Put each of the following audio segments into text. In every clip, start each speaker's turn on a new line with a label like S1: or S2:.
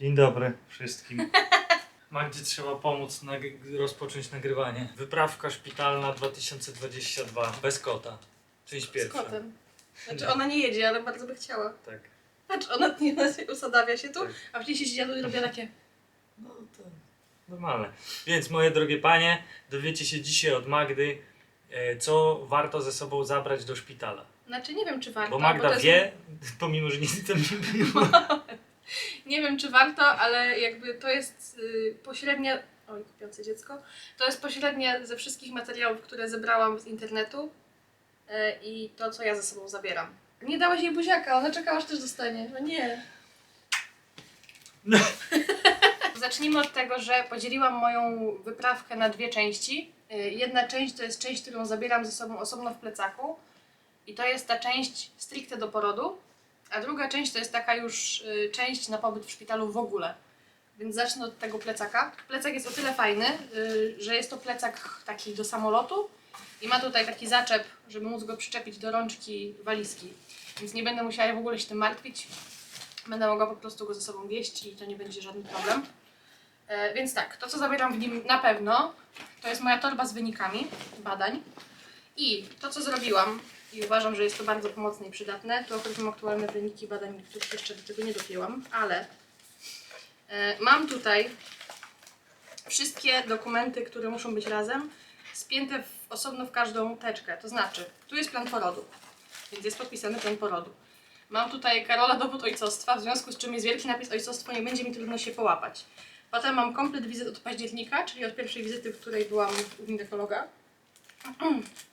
S1: Dzień dobry wszystkim. Magdzie trzeba pomóc nag- rozpocząć nagrywanie. Wyprawka szpitalna 2022. Bez kota. Część
S2: Z
S1: pierwsza.
S2: kotem. Znaczy ona nie jedzie, ale bardzo by chciała.
S1: Tak.
S2: Patrz, ona nie usadawia się tu,
S1: Tak.
S2: a wcześniej się dziadu i robię takie.
S1: No to normalne. Więc moje drogie panie, dowiecie się dzisiaj od Magdy, e, co warto ze sobą zabrać do szpitala.
S2: Znaczy nie wiem czy warto.
S1: Bo
S2: to
S1: Magda
S2: jest-
S1: wie, pomimo że nic tam nie było.
S2: Nie wiem czy warto, ale jakby to jest y, pośrednie. Oj, kupiące dziecko. To jest pośrednie ze wszystkich materiałów, które zebrałam z internetu y, i to, co ja ze sobą zabieram. Nie dałaś jej buziaka, ona czekała, aż też dostanie. No nie. Zacznijmy od tego, że podzieliłam moją wyprawkę na dwie części. Y, Jedna część to jest część, którą zabieram ze sobą osobno w plecaku. I to jest ta część stricte do porodu. A druga część to jest taka już y, część na pobyt w szpitalu w ogóle. Więc zacznę od tego plecaka. Plecak jest o tyle fajny, y, że jest to plecak taki do samolotu i ma tutaj taki zaczep, żeby móc go przyczepić do rączki walizki. Więc nie będę musiała w ogóle się tym martwić. Będę mogła po prostu go ze sobą wieść i to nie będzie żaden problem. E, Więc tak, to co zabieram w nim na pewno, to jest moja torba z wynikami badań. I to co zrobiłam, i uważam, że jest to bardzo pomocne i przydatne, to akurat mam aktualne wyniki badań, których jeszcze do tego nie dopięłam, ale e, mam tutaj wszystkie dokumenty, które muszą być razem, spięte w, osobno w każdą teczkę. To znaczy, tu jest plan porodu, więc jest podpisany plan porodu. Mam tutaj Karola dowód ojcostwa, w związku z czym jest wielki napis ojcostwo, nie będzie mi trudno się połapać. Potem mam komplet wizyt od października, czyli od pierwszej wizyty, w której byłam u ginekologa.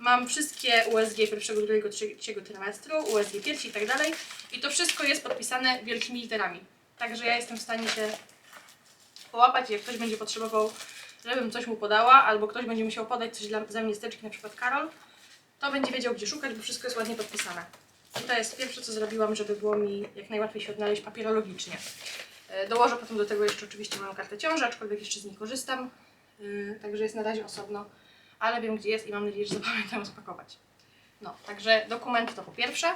S2: Mam wszystkie USG pierwszego, drugiego, trzeciego trymestru, USG piersi i tak dalej. I to wszystko jest podpisane wielkimi literami. Także ja jestem w stanie się połapać, jak ktoś będzie potrzebował, żebym coś mu podała, albo ktoś będzie musiał podać coś dla, za mnie na przykład Karol, to będzie wiedział, gdzie szukać, bo wszystko jest ładnie podpisane. I to jest pierwsze, co zrobiłam, żeby było mi jak najłatwiej się odnaleźć papierologicznie. E, Dołożę potem do tego jeszcze oczywiście moją kartę ciąży, aczkolwiek jeszcze z niej korzystam. E, Także jest na razie osobno, ale wiem gdzie jest i mam nadzieję, że zapamiętam spakować. No, także dokumenty to po pierwsze.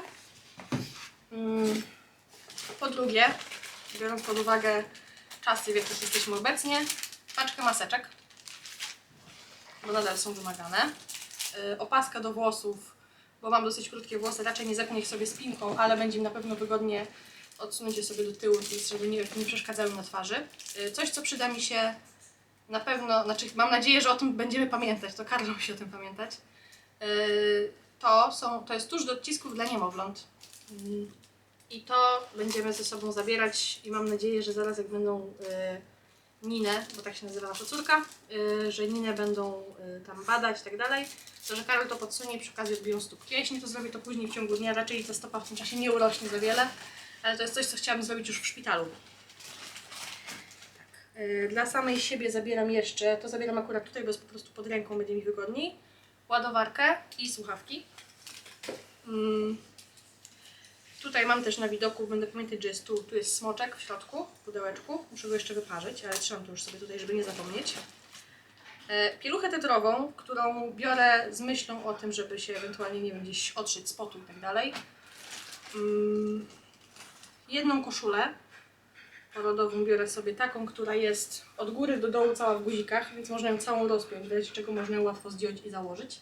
S2: Mm, Po drugie, biorąc pod uwagę czasy, w jakich jesteśmy obecnie, paczkę maseczek, bo nadal są wymagane. Yy, opaska do włosów, bo mam dosyć krótkie włosy, raczej nie zepnę ich sobie spinką, ale będzie mi na pewno wygodnie odsunąć je sobie do tyłu, żeby nie, nie przeszkadzały na twarzy. Yy, Coś, co przyda mi się na pewno, znaczy mam nadzieję, że o tym będziemy pamiętać, to Karol musi o tym pamiętać. Yy, To, są, to jest tuż do odcisków dla niemowląt. Yy, I to będziemy ze sobą zabierać i mam nadzieję, że zaraz jak będą yy, Ninę, bo tak się nazywa nasza córka, że Ninę będą tam badać i tak dalej, to że Karol to podsunie i przy okazji odbiją stópki. Jeśli to zrobię to później w ciągu dnia, raczej ta stopa w tym czasie nie urośnie za wiele, ale to jest coś, co chciałabym zrobić już w szpitalu. Yy, Dla samej siebie zabieram jeszcze, to zabieram akurat tutaj, bo jest po prostu pod ręką, będzie mi wygodniej, ładowarkę i słuchawki. Mm. Tutaj mam też na widoku, będę pamiętać, że jest tu, tu jest smoczek w środku, w pudełeczku. Muszę go jeszcze wyparzyć, ale trzymam to już sobie tutaj, żeby nie zapomnieć. E, Pieluchę tetrową, którą biorę z myślą o tym, żeby się ewentualnie, nie wiem, gdzieś otrzeć z potu i tak dalej. Mm, Jedną koszulę porodową biorę sobie taką, która jest od góry do dołu cała w guzikach, więc można ją całą rozpiąć, razie czego można ją łatwo zdjąć i założyć.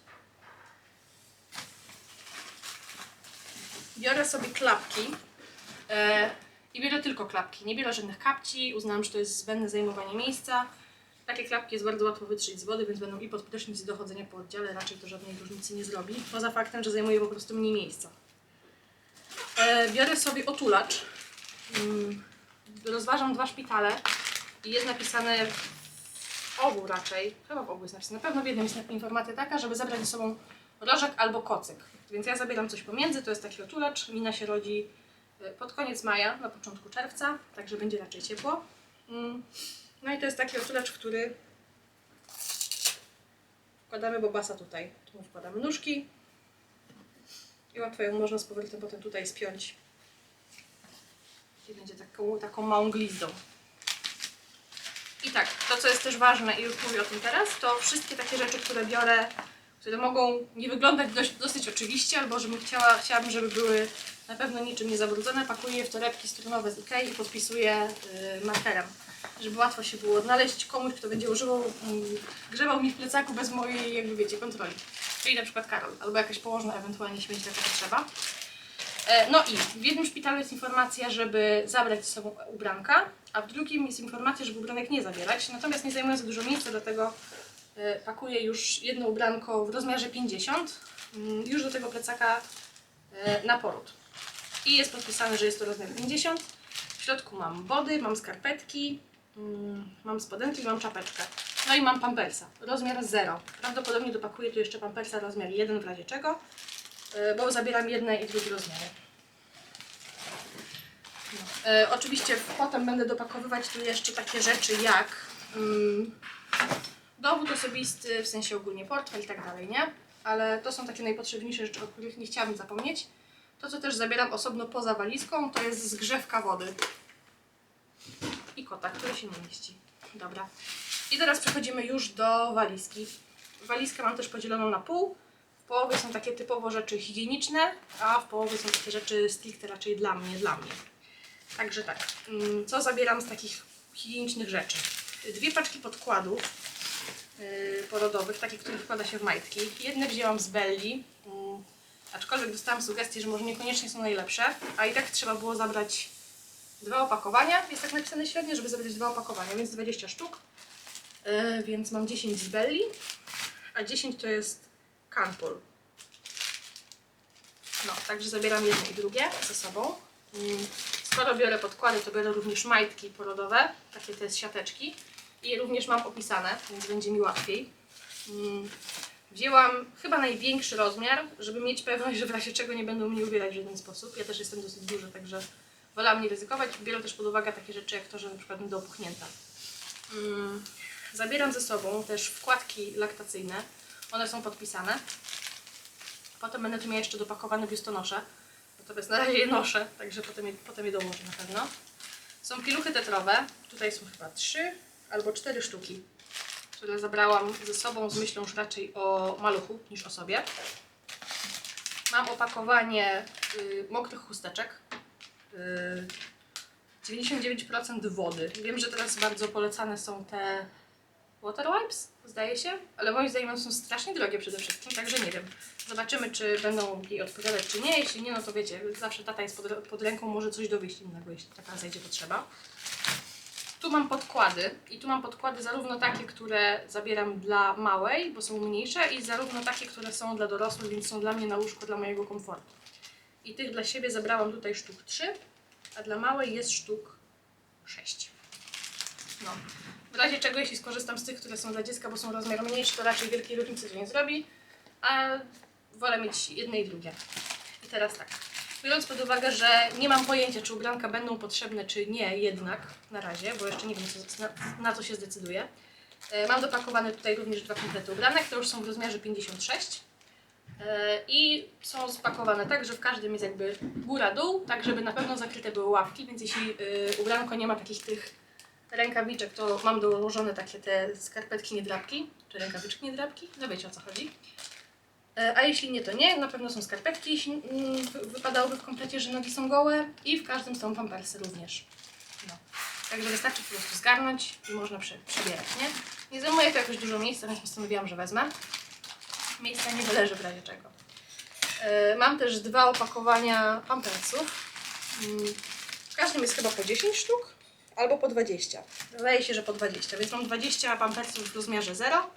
S2: biorę sobie klapki e, i biorę tylko klapki. Nie biorę żadnych kapci, uznałam, że to jest zbędne zajmowanie miejsca. Takie klapki jest bardzo łatwo wytrzeć z wody, więc będą i pod prysznic i do chodzenia po oddziale. Raczej to żadnej różnicy nie zrobi, poza faktem, że zajmuje po prostu mniej miejsca. E, biorę sobie otulacz. Mm, rozważam dwa szpitale i jest napisane w obu raczej, chyba w obu jest napisane, na pewno w jednym jest informacja taka, żeby zabrać ze sobą rożek albo kocyk. Więc ja zabieram coś pomiędzy, to jest taki otulacz. Mina się rodzi y, pod koniec maja, na początku czerwca, także będzie raczej ciepło. Mm. No i to jest taki otulacz, który wkładamy bobasa tutaj. Tu wkładamy nóżki i łatwo ją można z powrotem potem tutaj spiąć. I będzie taką, taką małą glizdą. I tak, to co jest też ważne i już mówię o tym teraz, to wszystkie takie rzeczy, które biorę które mogą nie wyglądać dość, dosyć oczywiście, albo żebym chciała, chciałabym, żeby były na pewno niczym nie zabrudzone, pakuję je w torebki strunowe z Ikei i podpisuję y, markerem, żeby łatwo się było odnaleźć komuś, kto będzie używał, mm, grzebał mi w plecaku bez mojej, jakby wiecie, kontroli. Czyli na przykład Karol, albo jakaś położna ewentualnie śmieci, taka potrzeba. E, No i w jednym szpitalu jest informacja, żeby zabrać ze sobą ubranka, a w drugim jest informacja, żeby ubranek nie zabierać. Natomiast nie zajmuje za dużo miejsca, dlatego e, pakuję już jedno ubranko w rozmiarze 50 mm, już do tego plecaka e, na poród. I jest podpisane, że jest to rozmiar 50. W środku mam body, mam skarpetki, mm, mam spodenki, mam czapeczkę. No i mam pampersa, rozmiar 0. Prawdopodobnie dopakuję tu jeszcze pampersa rozmiar 1 w razie czego, bo zabieram jedne i drugie rozmiary. No. E, oczywiście potem będę dopakowywać tu jeszcze takie rzeczy jak mm, dowód osobisty, w sensie ogólnie portfel i tak dalej, nie? Ale to są takie najpotrzebniejsze rzeczy, o których nie chciałabym zapomnieć. To, co też zabieram osobno poza walizką, to jest zgrzewka wody. I kota, który się nie mieści. Dobra. I teraz przechodzimy już do walizki. Walizkę mam też podzieloną na pół. W połowie są takie typowo rzeczy higieniczne, a w połowie są takie rzeczy stricte raczej dla mnie, dla mnie. Także tak, mm, co zabieram z takich higienicznych rzeczy? Dwie paczki podkładów yy, porodowych, takich, które wkłada się w majtki. Jedne wzięłam z Belli, mm, aczkolwiek dostałam sugestię, że może niekoniecznie są najlepsze, a i tak trzeba było zabrać dwa opakowania. Jest tak napisane średnio, żeby zabrać dwa opakowania, więc 20 sztuk. Yy, więc mam 10 z Belli, a 10 to jest Canpol. No, także zabieram jedno i drugie ze sobą. Mm, Skoro biorę podkłady, to biorę również majtki porodowe, takie te z siateczki. I również mam opisane, więc będzie mi łatwiej. Mm, Wzięłam chyba największy rozmiar, żeby mieć pewność, że w razie czego nie będą mnie ubierać w żaden sposób. Ja też jestem dosyć duży, także wolałam nie ryzykować. Biorę też pod uwagę takie rzeczy jak to, że na przykład będę opuchnięta. Mm, Zabieram ze sobą też wkładki laktacyjne. One są podpisane. Potem będę tu miała jeszcze dopakowane biustonosze. Natomiast na razie je noszę, także potem je, potem je dołożę na pewno. Są piluchy tetrowe. Tutaj są chyba trzy albo cztery sztuki, które zabrałam ze sobą z myślą już raczej o maluchu niż o sobie. Mam opakowanie y, mokrych chusteczek. Y, 99% wody. Wiem, że teraz bardzo polecane są te water wipes, zdaje się, ale moim zdaniem one są strasznie drogie przede wszystkim, także nie wiem. Zobaczymy, czy będą jej odpowiadać, czy nie. Jeśli nie, no to wiecie, zawsze tata jest pod, pod ręką, może coś dowieść innego, jeśli taka zajdzie potrzeba. Tu mam podkłady i tu mam podkłady zarówno takie, które zabieram dla małej, bo są mniejsze i zarówno takie, które są dla dorosłych, więc są dla mnie na łóżko, dla mojego komfortu. I tych dla siebie zabrałam tutaj sztuk 3, a dla małej jest sztuk 6. No. W razie czego, jeśli skorzystam z tych, które są dla dziecka, bo są rozmiar mniejszy, to raczej wielkiej różnicy to nie zrobi, a wolę mieć jedne i drugie. I teraz tak. Biorąc pod uwagę, że nie mam pojęcia, czy ubranka będą potrzebne, czy nie, jednak na razie, bo jeszcze nie wiem, co, na, na co się zdecyduję. E, Mam dopakowane tutaj również dwa komplety ubranek, to już są w rozmiarze 56. E, I są spakowane tak, że w każdym jest jakby góra-dół, tak żeby na pewno zakryte były ławki, więc jeśli y, ubranko nie ma takich tych rękawiczek, to mam dołożone takie te skarpetki niedrapki, czy rękawiczki niedrapki, no wiecie o co chodzi. E, A jeśli nie, to nie. Na pewno są skarpetki, jeśli mm, wy- wypadałoby w komplecie, że nogi są gołe i w każdym są pampersy również. No. Także wystarczy po prostu zgarnąć i można prze, przebierać, nie? Nie zajmuje to jakoś dużo miejsca, więc postanowiłam, że wezmę. Miejsca nie wyleży w razie czego. E, Mam też dwa opakowania pampersów. Mm, W każdym jest chyba po 10 sztuk albo po 20. Wydaje się, że po 20, więc mam 20 pampersów w rozmiarze 0.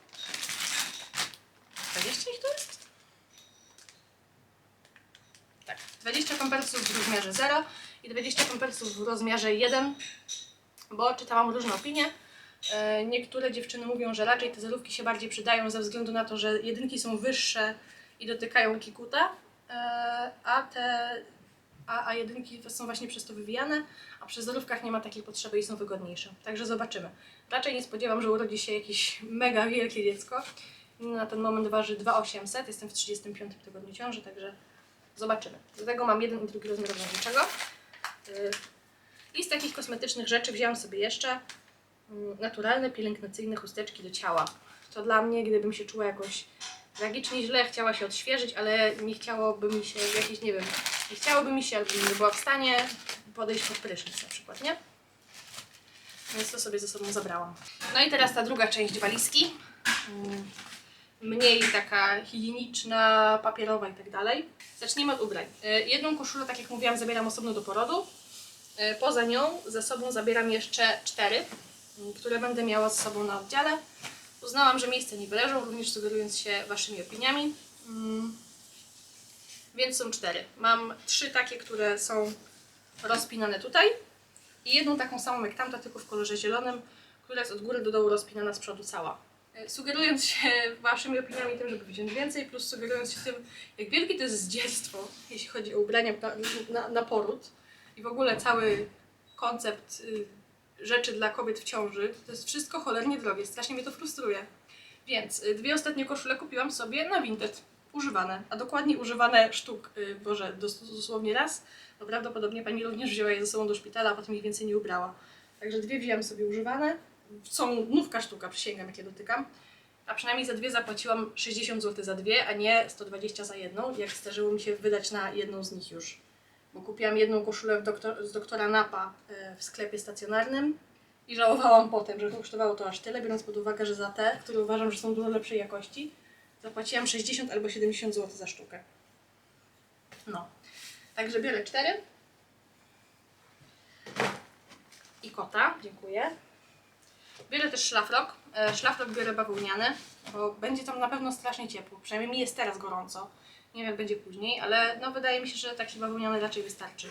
S2: 20 ich to jest? Tak, 20 pampersów w rozmiarze 0 i 20 pampersów w rozmiarze 1, bo czytałam różne opinie. E, Niektóre dziewczyny mówią, że raczej te zerówki się bardziej przydają ze względu na to, że jedynki są wyższe i dotykają kikuta, e, a te a, a jedynki są właśnie przez to wywijane, a przy zerówkach nie ma takiej potrzeby i są wygodniejsze. Także zobaczymy. Raczej nie spodziewam, że urodzi się jakieś mega wielkie dziecko. Na ten moment waży 2800, jestem w 35 tygodniu ciąży, także zobaczymy. Do tego mam jeden i drugi rozmiar ważniczego. Yy, I z takich kosmetycznych rzeczy wzięłam sobie jeszcze mm, naturalne, pielęgnacyjne chusteczki do ciała. To dla mnie, gdybym się czuła jakoś tragicznie źle, chciała się odświeżyć, ale nie chciałoby mi się w jakiś, nie wiem, Nie chciałoby mi się, albo nie była w stanie podejść pod prysznic na przykład, nie? Więc to sobie ze sobą zabrałam. No i teraz ta druga część walizki. Mm, Mniej taka higieniczna, papierowa i tak dalej. Zacznijmy od ubrań. E, Jedną koszulę, tak jak mówiłam, zabieram osobno do porodu. E, Poza nią ze sobą zabieram jeszcze cztery, m, które będę miała ze sobą na oddziale. Uznałam, że miejsca nie wyleżą, również sugerując się Waszymi opiniami. Więc są cztery. Mam trzy takie, które są rozpinane tutaj i jedną taką samą jak tamta, tylko w kolorze zielonym, która jest od góry do dołu rozpinana z przodu cała. E, Sugerując się Waszymi opiniami tym, żeby wziąć więcej, plus sugerując się tym, jak wielkie to jest zdziedztwo, jeśli chodzi o ubrania na, na, na poród i w ogóle cały koncept y, rzeczy dla kobiet w ciąży, to jest wszystko cholernie drogie, strasznie mnie to frustruje. Więc y, dwie ostatnie koszule kupiłam sobie na Vinted, używane, a dokładnie używane sztuk, y, boże, dos- dosłownie raz, bo prawdopodobnie pani również wzięła je ze sobą do szpitala, a potem ich więcej nie ubrała. Także dwie wzięłam sobie używane, są nówka sztuka, przysięgam jak je dotykam, a przynajmniej za dwie zapłaciłam 60 zł za dwie, a nie 120 za jedną, jak zdarzyło mi się wydać na jedną z nich już. Bo kupiłam jedną koszulę doktor, z doktora Napa e, w sklepie stacjonarnym i żałowałam potem, że kosztowało to aż tyle, biorąc pod uwagę, że za te, które uważam, że są dużo lepszej jakości, zapłaciłam 60 albo 70 zł za sztukę. No. Także biorę cztery. I kota, dziękuję. Biorę też szlafrok. E, Szlafrok biorę bawełniany, bo będzie tam na pewno strasznie ciepło. Przynajmniej mi jest teraz gorąco. Nie wiem jak będzie później, ale no wydaje mi się, że taki bawełniany raczej wystarczy.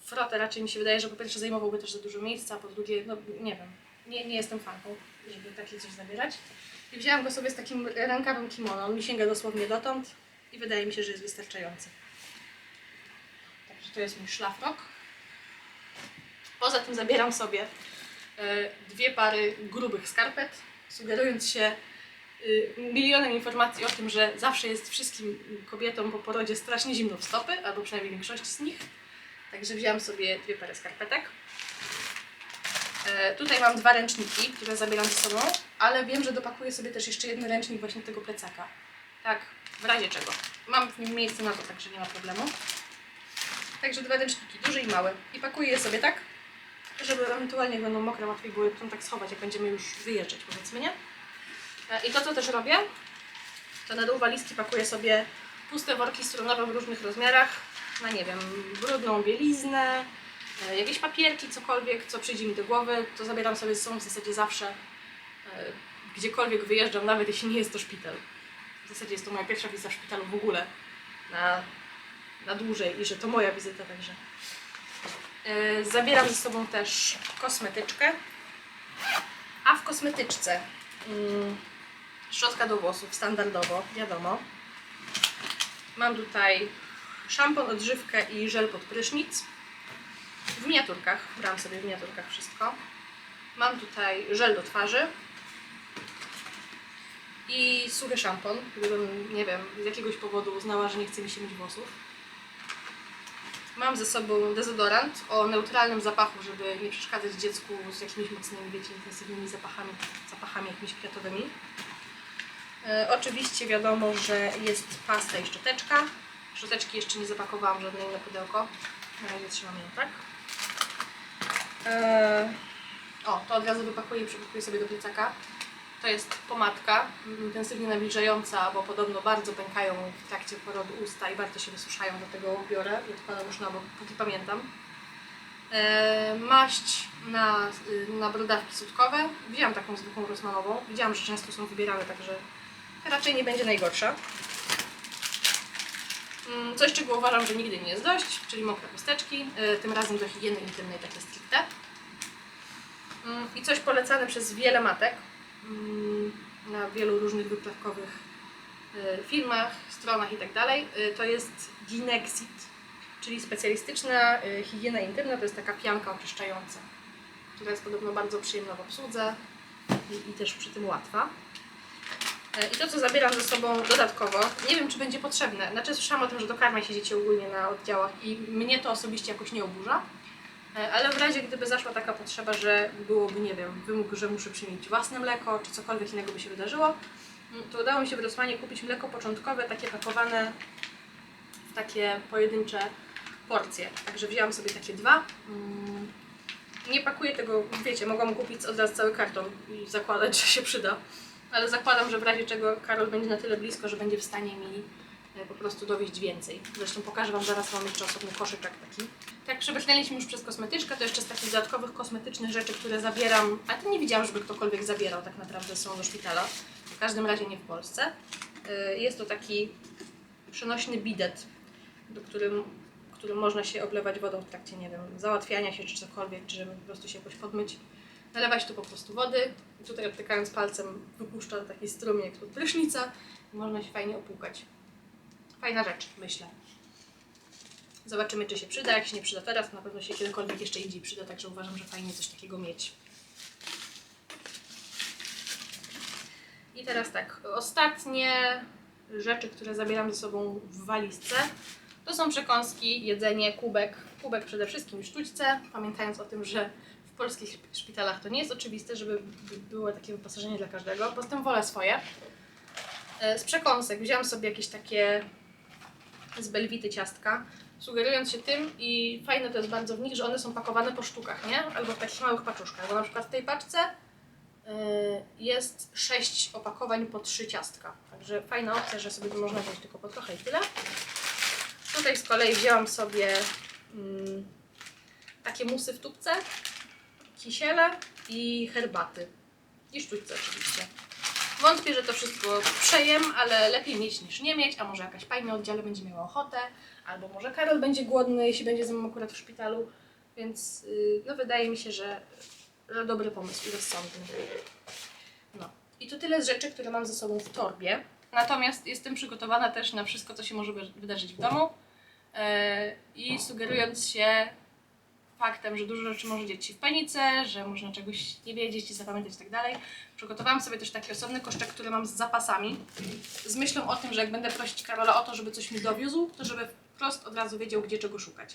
S2: Frotę raczej mi się wydaje, że po pierwsze zajmowałby też za dużo miejsca, a po drugie, no nie wiem, nie, nie jestem fanką, żeby takie coś zabierać. I wzięłam go sobie z takim rękawym kimono. On mi sięga dosłownie dotąd i wydaje mi się, że jest wystarczający. Także to jest mój szlafrok. Poza tym zabieram sobie e, dwie pary grubych skarpet, sugerując się y, milionem informacji o tym, że zawsze jest wszystkim kobietom po porodzie strasznie zimno w stopy, albo przynajmniej większości z nich. Także wzięłam sobie dwie pary skarpetek. E, Tutaj mam dwa ręczniki, które zabieram ze sobą, ale wiem, że dopakuję sobie też jeszcze jeden ręcznik właśnie tego plecaka. Tak, w razie czego. Mam w nim miejsce na to, także nie ma problemu. Także dwa ręczniki, duży i mały. I pakuję je sobie tak, żeby ewentualnie jak będą mokre, łatwiej było je tak schować, jak będziemy już wyjeżdżać, powiedzmy, nie? E, I to, co też robię, to na dół walizki pakuję sobie puste worki strunowe w różnych rozmiarach, na nie wiem, brudną bieliznę, jakieś papierki, cokolwiek, co przyjdzie mi do głowy, to zabieram sobie ze sobą w zasadzie zawsze, e, gdziekolwiek wyjeżdżam, nawet jeśli nie jest to szpital. W zasadzie jest to moja pierwsza wizyta w szpitalu w ogóle, na, na dłużej i że to moja wizyta także. E, Zabieram ze sobą też kosmetyczkę, a w kosmetyczce mm, szczotka do włosów standardowo, wiadomo. Mam tutaj szampon, odżywkę i żel pod prysznic. W miniaturkach, brałam sobie w miniaturkach wszystko. Mam tutaj żel do twarzy i suchy szampon, gdybym, nie wiem, z jakiegoś powodu uznała, że nie chce mi się myć włosów. Mam ze sobą dezodorant o neutralnym zapachu, żeby nie przeszkadzać dziecku z jakimiś mocnymi, wiecie, intensywnymi zapachami, zapachami jakimiś kwiatowymi. E, oczywiście wiadomo, że jest pasta i szczoteczka. Szczoteczki jeszcze nie zapakowałam żadnej na pudełko. Na razie trzymam ją tak. E, o, to od razu wypakuję i przypakuję sobie do plecaka. To jest pomadka intensywnie nawilżająca, bo podobno bardzo pękają w trakcie porodu usta i bardzo się wysuszają, dlatego biorę i odkładam już na bok, póki pamiętam. E, maść na, y, na brodawki sutkowe. Wzięłam taką zwykłą rosmanową. Widziałam, że często są wybierane, także raczej nie będzie najgorsza. Mm, Coś, czego uważam, że nigdy nie jest dość, czyli mokre chusteczki, y, tym razem do higieny intymnej takie stricte. Mm, I coś polecane przez wiele matek mm, na wielu różnych wyprawkowych y, filmach, stronach itd. Y, To jest Ginexit, czyli specjalistyczna higiena intymna, to jest taka pianka oczyszczająca, która jest podobno bardzo przyjemna w obsłudze i, i też przy tym łatwa. E, I to, co zabieram ze sobą dodatkowo, nie wiem, czy będzie potrzebne. Znaczy, słyszałam o tym, że dokarmia się dzieci ogólnie na oddziałach i mnie to osobiście jakoś nie oburza. E, Ale w razie, gdyby zaszła taka potrzeba, że byłoby, nie wiem, wymóg, że muszę przyjmieć własne mleko, czy cokolwiek innego by się wydarzyło, to udało mi się w Rosmanie kupić mleko początkowe, takie pakowane w w takie pojedyncze porcje. Także wzięłam sobie takie dwa. Mm, Nie pakuję tego, wiecie, mogłam kupić od razu cały karton i zakładać, że się przyda. Ale zakładam, że w razie czego Karol będzie na tyle blisko, że będzie w stanie mi e, po prostu dowieść więcej. Zresztą pokażę Wam zaraz, mam jeszcze osobny koszyczek taki. Tak, przebrnęliśmy już przez kosmetyczkę, to jeszcze z takich dodatkowych kosmetycznych rzeczy, które zabieram, a to nie widziałam, żeby ktokolwiek zabierał tak naprawdę są do szpitala. W każdym razie nie w Polsce. Y, Jest to taki przenośny bidet, do którym, którym można się oblewać wodą w trakcie, nie wiem, załatwiania się czy cokolwiek, czy żeby po prostu się jakoś podmyć. Nalewać tu po prostu wody i tutaj odtykając palcem wypuszcza taki strumień jak spod prysznica można się fajnie opłukać. Fajna rzecz, myślę. Zobaczymy, czy się przyda. Jak się nie przyda teraz, to na pewno się kiedykolwiek jeszcze indziej przyda, także uważam, że fajnie coś takiego mieć. I teraz tak, ostatnie rzeczy, które zabieram ze sobą w walizce, to są przekąski, jedzenie, kubek. Kubek przede wszystkim sztućce, pamiętając o tym, że w polskich szp- szpitalach to nie jest oczywiste, żeby by- było takie wyposażenie dla każdego. Poza tym wolę swoje. E, Z przekąsek wziąłam sobie jakieś takie z belwity ciastka, sugerując się tym i fajne to jest bardzo w nich, że one są pakowane po sztukach, nie? Albo w takich małych paczuszkach, bo na przykład w tej paczce y, jest sześć opakowań po trzy ciastka. Także fajna opcja, że sobie można wziąć tylko po trochę i tyle. Tutaj z kolei wzięłam sobie mm, takie musy w tubce, kisiele i herbaty. I sztućce oczywiście. Wątpię, że to wszystko przejem, ale lepiej mieć niż nie mieć, a może jakaś pani oddziale będzie miała ochotę, albo może Karol będzie głodny, jeśli będzie ze mną akurat w szpitalu, więc yy, no wydaje mi się, że, że dobry pomysł i rozsądny. No. I to tyle z rzeczy, które mam ze sobą w torbie. Natomiast jestem przygotowana też na wszystko, co się może wy- wydarzyć w domu yy, i sugerując się faktem, że dużo rzeczy może dziać się w panice, że można czegoś nie wiedzieć i zapamiętać i tak dalej. Przygotowałam sobie też taki osobny koszczek, który mam z zapasami, z myślą o tym, że jak będę prosić Karola o to, żeby coś mi dowiózł, to żeby wprost od razu wiedział, gdzie czego szukać.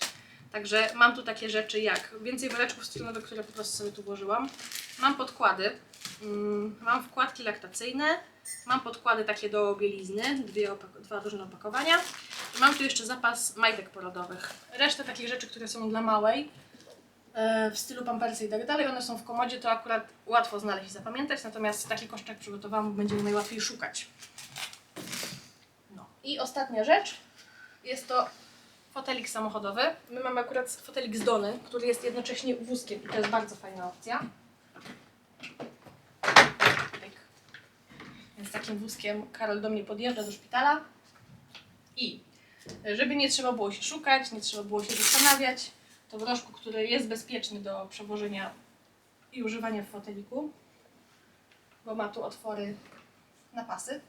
S2: Także mam tu takie rzeczy jak więcej woreczków strunowych, które po prostu sobie tu włożyłam. Mam podkłady, mm, mam wkładki laktacyjne, mam podkłady takie do bielizny, dwie dwa różne opakowania. I mam tu jeszcze zapas majtek porodowych. Resztę takich rzeczy, które są dla małej, w stylu pampersy i tak dalej, one są w komodzie, to akurat łatwo znaleźć i zapamiętać, natomiast taki koszczek przygotowałam, będzie mi najłatwiej szukać. No. I ostatnia rzecz, jest to fotelik samochodowy. My mamy akurat fotelik z Dony, który jest jednocześnie wózkiem i to jest bardzo fajna opcja. Więc takim wózkiem Karol do mnie podjeżdża do szpitala i żeby nie trzeba było się szukać, nie trzeba było się zastanawiać, to w rożku, który jest bezpieczny do przewożenia i używania w foteliku, bo ma tu otwory na pasy.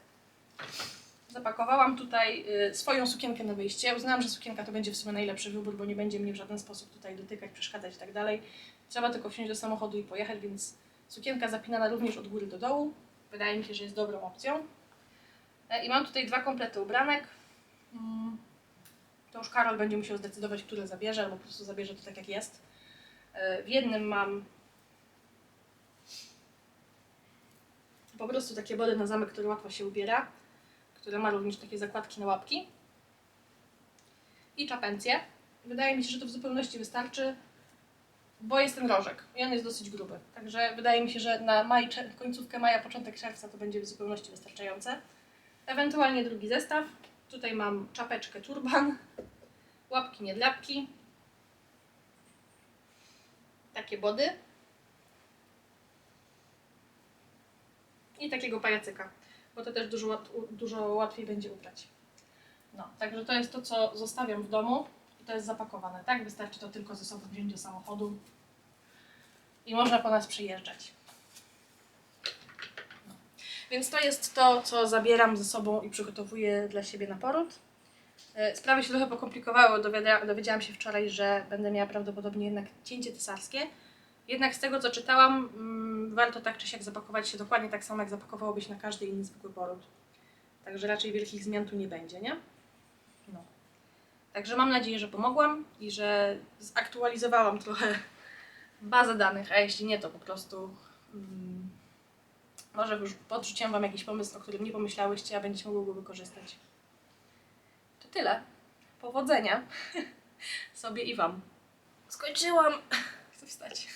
S2: Zapakowałam tutaj y, swoją sukienkę na wyjście. Uznałam, że sukienka to będzie w sumie najlepszy wybór, bo nie będzie mnie w żaden sposób tutaj dotykać, przeszkadzać i tak. Trzeba tylko wsiąść do samochodu i pojechać, więc sukienka zapinana również od góry do dołu. Wydaje mi się, że jest dobrą opcją. E, I mam tutaj dwa komplety ubranek. To już Karol będzie musiał zdecydować, które zabierze, albo po prostu zabierze to tak jak jest. E, W jednym mam po prostu takie body na zamek, który łatwo się ubiera, które ma również takie zakładki na łapki i czapencję. Wydaje mi się, że to w zupełności wystarczy, bo jest ten rożek i on jest dosyć gruby. Także wydaje mi się, że na maj, końcówkę maja, początek czerwca to będzie w zupełności wystarczające. Ewentualnie drugi zestaw. Tutaj mam czapeczkę turban, łapki niedlapki, takie body i takiego pajacyka, bo to też dużo, dużo łatwiej będzie ubrać. No, także to jest to, co zostawiam w domu i to jest zapakowane, tak? Wystarczy to tylko ze sobą wziąć do samochodu i można po nas przyjeżdżać. Więc to jest to, co zabieram ze sobą i przygotowuję dla siebie na poród. E, Sprawy się trochę pokomplikowały. Dowiedziałam się wczoraj, że będę miała prawdopodobnie jednak cięcie cesarskie. Jednak z tego, co czytałam, mm, warto tak czy siak zapakować się dokładnie tak samo, jak zapakowałoby się na każdy inny zwykły poród. Także raczej wielkich zmian tu nie będzie, nie? No. Także mam nadzieję, że pomogłam i że zaktualizowałam trochę bazę danych, a jeśli nie, to po prostu mm, może już podrzuciłam Wam jakiś pomysł, o którym nie pomyślałyście, a będziecie mogły go wykorzystać. To tyle. powodzenia sobie i Wam. Skończyłam. Chcę wstać.